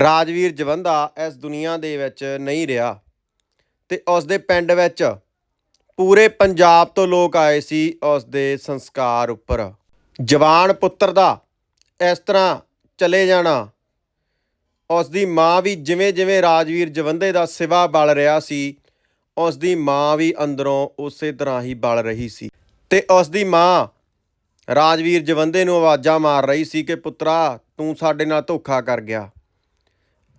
ਰਾਜਵੀਰ ਜਵੰਦਾ ਇਸ ਦੁਨੀਆ ਦੇ ਵਿੱਚ ਨਹੀਂ ਰਿਹਾ ਤੇ ਉਸ ਦੇ ਪਿੰਡ ਵਿੱਚ ਪੂਰੇ ਪੰਜਾਬ ਤੋਂ ਲੋਕ ਆਏ ਸੀ ਉਸ ਦੇ ਸੰਸਕਾਰ ਉੱਪਰ। ਜਵਾਨ ਪੁੱਤਰ ਦਾ ਇਸ ਤਰ੍ਹਾਂ ਚਲੇ ਜਾਣਾ ਉਸ ਦੀ ਮਾਂ ਵੀ ਜਿਵੇਂ ਜਿਵੇਂ ਰਾਜਵੀਰ ਜਵੰਦੇ ਦਾ ਸਿਵਾ ਬਲ ਰਿਹਾ ਸੀ ਉਸ ਦੀ ਮਾਂ ਵੀ ਅੰਦਰੋਂ ਉਸੇ ਤਰ੍ਹਾਂ ਹੀ ਬਲ ਰਹੀ ਸੀ। ਤੇ ਉਸ ਦੀ ਮਾਂ ਰਾਜਵੀਰ ਜਵੰਦੇ ਨੂੰ ਆਵਾਜ਼ਾਂ ਮਾਰ ਰਹੀ ਸੀ ਕਿ, ਪੁੱਤਰਾ, ਤੂੰ ਸਾਡੇ ਨਾਲ ਧੋਖਾ ਕਰ ਗਿਆ।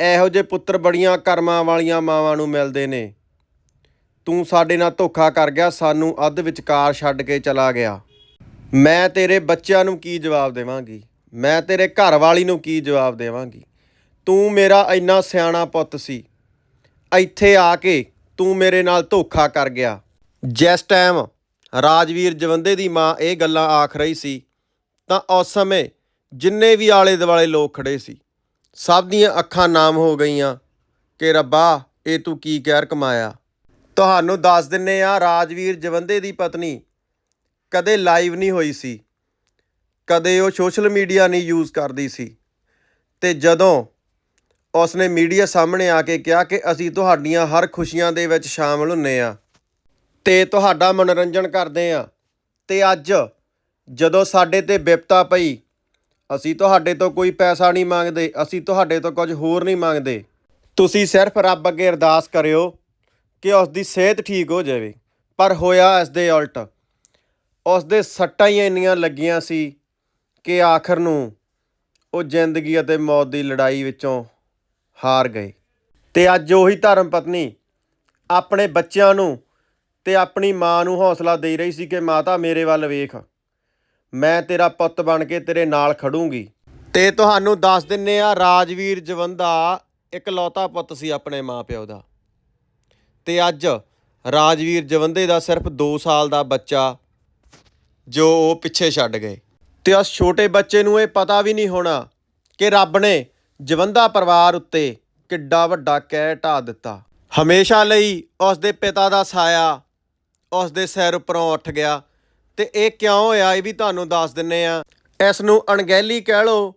ਇਹੋ ਜਿਹੇ ਪੁੱਤਰ ਬੜੀਆਂ ਕਰਮਾਂ ਵਾਲੀਆਂ ਮਾਵਾਂ ਨੂੰ ਮਿਲਦੇ ਨੇ। ਤੂੰ ਸਾਡੇ ਨਾਲ ਧੋਖਾ ਕਰ ਗਿਆ, ਸਾਨੂੰ ਅੱਧ ਵਿਚਕਾਰ ਛੱਡ ਕੇ ਚਲਾ ਗਿਆ। ਮੈਂ ਤੇਰੇ ਬੱਚਿਆਂ ਨੂੰ ਕੀ ਜਵਾਬ ਦੇਵਾਂਗੀ? ਮੈਂ ਤੇਰੇ ਘਰ ਵਾਲੀ ਨੂੰ ਕੀ ਜਵਾਬ ਦੇਵਾਂਗੀ? ਤੂੰ ਮੇਰਾ ਇੰਨਾ ਸਿਆਣਾ ਪੁੱਤ ਸੀ। ਇੱਥੇ ਆ ਕੇ ਤੂੰ ਮੇਰੇ ਨਾਲ ਧੋਖਾ ਕਰ ਗਿਆ। ਜਿਸ ਟਾਈਮ ਰਾਜਵੀਰ ਜਵੰਦੇ ਦੀ ਮਾਂ ਇਹ ਗੱਲਾਂ ਆਖ ਰਹੀ ਸੀ, ਤਾਂ ਉਸ ਸਮੇਂ ਜਿੰਨੇ ਵੀ ਆਲੇ ਦੁਆਲੇ ਲੋਕ ਖੜੇ ਸੀ ਸਭ ਦੀਆਂ ਅੱਖਾਂ ਨਾਮ ਹੋ ਗਈਆਂ ਕਿ ਰੱਬਾ, ਇਹ ਤੂੰ ਕੀ ਕਹਿਰ ਕਮਾਇਆ? ਤੁਹਾਨੂੰ ਦੱਸ ਦਿੰਨੇ ਆ ਰਾਜਵੀਰ ਜਵੰਦੇ ਦੀ ਪਤਨੀ, ਕਦੇ ਲਾਈਵ ਨਹੀਂ ਹੋਈ ਸੀ। ਕਦੇ ਉਹ ਸੋਸ਼ਲ ਮੀਡੀਆ ਨਹੀਂ ਯੂਜ਼ ਕਰਦੀ ਸੀ। ਤੇ ਜਦੋਂ ਉਸਨੇ ਮੀਡੀਆ ਸਾਹਮਣੇ ਆ ਕੇ ਕਿਹਾ ਕਿ ਅਸੀਂ ਤੁਹਾਡੀਆਂ ਹਰ ਖੁਸ਼ੀਆਂ ਦੇ ਵਿੱਚ ਸ਼ਾਮਲ ਹੁੰਨੇ ਆ ਤੇ ਤੁਹਾਡਾ ਮਨੋਰੰਜਨ ਕਰਦੇ ਆ, ਤੇ ਅੱਜ ਜਦੋਂ ਸਾਡੇ ਤੇ ਵਿਪਤਾ ਪਈ ਅਸੀਂ ਤੁਹਾਡੇ ਤੋਂ ਕੋਈ ਪੈਸਾ ਨਹੀਂ ਮੰਗਦੇ, ਅਸੀਂ ਤੁਹਾਡੇ ਤੋਂ ਕੁਝ ਹੋਰ ਨਹੀਂ ਮੰਗਦੇ। ਤੁਸੀਂ ਸਿਰਫ ਰੱਬ ਅੱਗੇ ਅਰਦਾਸ ਕਰਿਓ ਕਿ ਉਸ ਦੀ ਸਿਹਤ ਠੀਕ ਹੋ ਜਾਵੇ। ਪਰ ਹੋਇਆ ਇਸ ਦੇ ਉਲਟ। ਉਸ ਦੇ ਸੱਟਾਂ ਹੀ ਇੰਨੀਆਂ ਲੱਗੀਆਂ ਸੀ ਕਿ ਆਖਰ ਨੂੰ ਉਹ ਜ਼ਿੰਦਗੀ ਅਤੇ ਮੌਤ ਦੀ ਲੜਾਈ ਵਿੱਚੋਂ ਹਾਰ ਗਏ। ਤੇ ਅੱਜ ਉਹੀ ਧਰਮ ਪਤਨੀ ਆਪਣੇ ਬੱਚਿਆਂ ਨੂੰ ਤੇ ਆਪਣੀ ਮਾਂ ਨੂੰ ਹੌਸਲਾ ਦੇ ਰਹੀ ਸੀ ਕਿ ਮਾਤਾ ਮੇਰੇ ਵੱਲ ਵੇਖ। ਮੈਂ ਤੇਰਾ ਪੁੱਤ ਬਣ ਕੇ ਤੇਰੇ ਨਾਲ ਖੜੂੰਗੀ। ਤੇ ਤੁਹਾਨੂੰ ਦੱਸ ਦਿੰਨੇ ਆ, ਰਾਜਵੀਰ ਜਵੰਦਾ ਇਕਲੌਤਾ ਪੁੱਤ ਸੀ ਆਪਣੇ ਮਾਪਿਓ ਦਾ। ਤੇ ਅੱਜ ਰਾਜਵੀਰ ਜਵੰਦੇ ਦਾ ਸਿਰਫ 2 ਸਾਲ ਦਾ ਬੱਚਾ, ਜੋ ਉਹ ਪਿੱਛੇ ਛੱਡ ਗਏ। ਤੇ ਉਸ ਛੋਟੇ ਬੱਚੇ ਨੂੰ ਇਹ ਪਤਾ ਵੀ ਨਹੀਂ ਹੋਣਾ ਕਿ ਰੱਬ ਨੇ ਜਵੰਦਾ ਪਰਿਵਾਰ ਉੱਤੇ ਕਿੱਡਾ ਵੱਡਾ ਕਹਿ ਢਾ ਦਿੱਤਾ। ਹਮੇਸ਼ਾ ਲਈ ਉਸ ਦੇ ਪਿਤਾ ਦਾ ਸਾਇਆ ਉਸ ਦੇ ਸਿਰ ਉੱਪਰੋਂ ਉੱਠ ਗਿਆ। ਤੇ ਇਹ ਕਿਉਂ ਹੋਇਆ ਇਹ ਵੀ ਤੁਹਾਨੂੰ ਦੱਸ ਦਿੰਨੇ ਆ। ਇਸ ਨੂੰ ਅਣਗਹਿਲੀ ਕਹਿ ਲਓ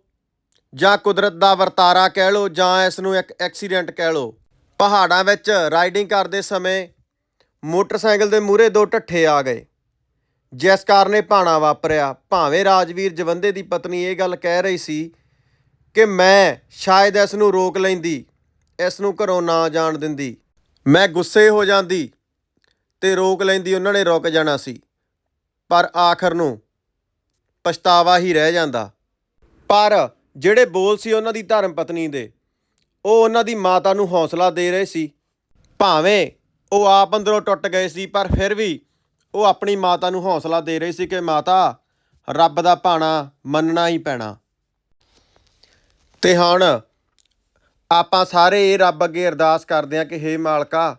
ਜਾਂ ਕੁਦਰਤ ਦਾ ਵਰਤਾਰਾ ਕਹਿ ਲਓ ਜਾਂ ਇਸ ਨੂੰ ਇੱਕ ਐਕਸੀਡੈਂਟ ਕਹਿ ਲਓ। ਪਹਾੜਾਂ ਵਿੱਚ ਰਾਈਡਿੰਗ ਕਰਦੇ ਸਮੇਂ ਮੋਟਰਸਾਈਕਲ ਦੇ ਮੂਹਰੇ ਦੋ ਢੱਠੇ ਆ ਗਏ। ਜਿਸ ਕਾਰਨ ਇਹ ਭਾਣਾ ਵਾਪਰਿਆ। ਭਾਵੇਂ ਰਾਜਵੀਰ ਜਵੰਦੇ ਦੀ ਪਤਨੀ ਇਹ ਗੱਲ ਕਹਿ ਰਹੀ ਸੀ ਕਿ ਮੈਂ ਸ਼ਾਇਦ ਇਸ ਨੂੰ ਰੋਕ ਲੈਂਦੀ, ਇਸ ਨੂੰ ਘਰੋਂ ਨਾ ਜਾਣ ਦਿੰਦੀ। ਮੈਂ ਗੁੱਸੇ ਹੋ ਜਾਂਦੀ ਤੇ ਰੋਕ ਲੈਂਦੀ, ਉਹਨਾਂ ਨੇ ਰੁਕ ਜਾਣਾ ਸੀ। ਪਰ ਆਖਰ ਨੂੰ ਪਛਤਾਵਾ ਹੀ ਰਹਿ ਜਾਂਦਾ। ਪਰ ਜਿਹੜੇ ਬੋਲ ਸੀ ਉਹਨਾਂ ਦੀ ਧਰਮ ਪਤਨੀ ਦੇ, ਉਹ ਉਹਨਾਂ ਦੀ ਮਾਤਾ ਨੂੰ ਹੌਸਲਾ ਦੇ ਰਹੇ ਸੀ। ਭਾਵੇਂ ਉਹ ਆਪ ਅੰਦਰੋਂ ਟੁੱਟ ਗਏ ਸੀ, ਪਰ ਫਿਰ ਵੀ ਉਹ ਆਪਣੀ ਮਾਤਾ ਨੂੰ ਹੌਸਲਾ ਦੇ ਰਹੇ ਸੀ ਕਿ ਮਾਤਾ, ਰੱਬ ਦਾ ਭਾਣਾ ਮੰਨਣਾ ਹੀ ਪੈਣਾ। ਤੇ ਹੁਣ ਆਪਾਂ ਸਾਰੇ ਇਹ ਰੱਬ ਅੱਗੇ ਅਰਦਾਸ ਕਰਦੇ ਹਾਂ ਕਿ ਹੇ ਮਾਲਕਾ,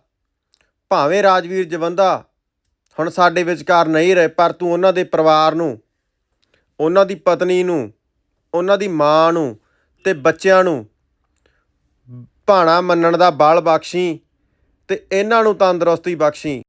ਭਾਵੇਂ ਰਾਜਵੀਰ ਜਵੰਦਾ ਹੁਣ ਸਾਡੇ ਵਿਚਕਾਰ ਨਹੀਂ ਰਹੇ, ਪਰ ਤੂੰ ਉਹਨਾਂ ਦੇ ਪਰਿਵਾਰ ਨੂੰ, ਉਹਨਾਂ ਦੀ ਪਤਨੀ ਨੂੰ, ਉਹਨਾਂ ਦੀ ਮਾਂ ਨੂੰ ਤੇ ਬੱਚਿਆਂ ਨੂੰ ਭਾਣਾ ਮੰਨਣ ਦਾ ਬਲ ਬਖਸ਼ੀ ਤੇ ਇਹਨਾਂ ਨੂੰ ਤੰਦਰੁਸਤੀ ਬਖਸ਼ੀ।